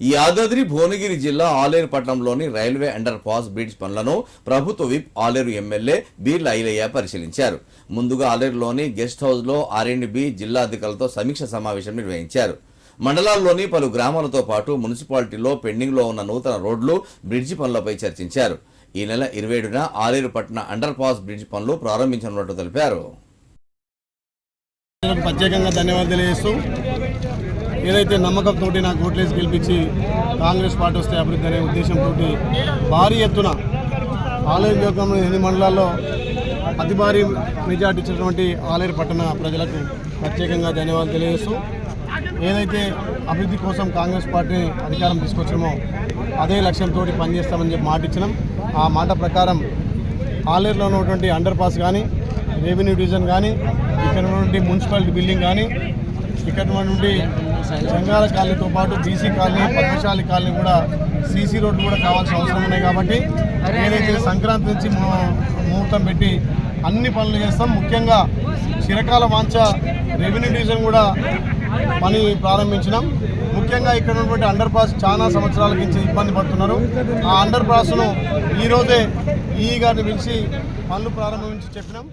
యాదాద్రి భువనగిరి జిల్లా ఆలేరు పట్టణంలోని railway under pass bridge పనులను ప్రభుత్వ విప్ ఆలేరు ఎమ్మెల్యే బీర్ల ఐలయ్య పరిశీలించారు. ముందుగా ఆలేరులోని గెస్ట్ హౌస్లో ఆర్ఎండ్ బి జిల్లా అధికారులతో సమీక్ష సమావేశం నిర్వహించారు. మండలాల్లోని పలు గ్రామాలతో పాటు మున్సిపాలిటీలో పెండింగ్లో ఉన్న నూతన రోడ్లు బ్రిడ్జి పనులపై చర్చించారు. ఈ నెల ఇరవై ఏడున ఆలేరు పట్టణ అండర్ పాస్ బ్రిడ్జ్ పనులు ప్రారంభించనున్నట్టు తెలిపారు. ప్రత్యేకంగా ధన్యవాదాలు తెలియజేస్తూ ఏదైతే నమ్మకంతో నాకు ఓట్లేసి గెలిపించి కాంగ్రెస్ పార్టీ వస్తే అభివృద్ధి అనే ఉద్దేశంతో భారీ ఎత్తున ఆలయ నియోజకంలో ఎన్ని మండలాల్లో అతి భారీ మెజార్టీ ఇచ్చినటువంటి ఆలేరు పట్టణ ప్రజలకు ప్రత్యేకంగా ధన్యవాదాలు తెలియజేస్తూ ఏదైతే అభివృద్ధి కోసం కాంగ్రెస్ పార్టీని అధికారం తీసుకొచ్చామో అదే లక్ష్యంతో పనిచేస్తామని చెప్పి మాట ఇచ్చినాం. ఆ మాట ప్రకారం ఆలేరులో ఉన్నటువంటి అండర్ పాస్ కానీ రెవెన్యూ డివిజన్ కానీ ఇక్కడ ఉన్నటువంటి మున్సిపాలిటీ బిల్డింగ్ కానీ ఇక్కడ నుండి జంగాల కాలనీతో పాటు బీసీ కాలనీ పద్మశాలి కాలనీ కూడా సీసీ రోడ్డు కూడా కావాల్సిన అవసరం ఉన్నాయి కాబట్టి ఏదైతే సంక్రాంతి నుంచి ముహూర్తం పెట్టి అన్ని పనులు చేస్తాం. ముఖ్యంగా చిరకాల వాంచ రెవెన్యూ డివిజన్ కూడా పని ప్రారంభించినాం. ముఖ్యంగా ఇక్కడ ఉన్నటువంటి అండర్ పాస్ చాలా సంవత్సరాల నుంచి ఇబ్బంది పడుతున్నారు. ఆ అండర్ పాస్ను ఈరోజే ఈ గారిని పిలిచి పనులు ప్రారంభించి చెప్పినాం.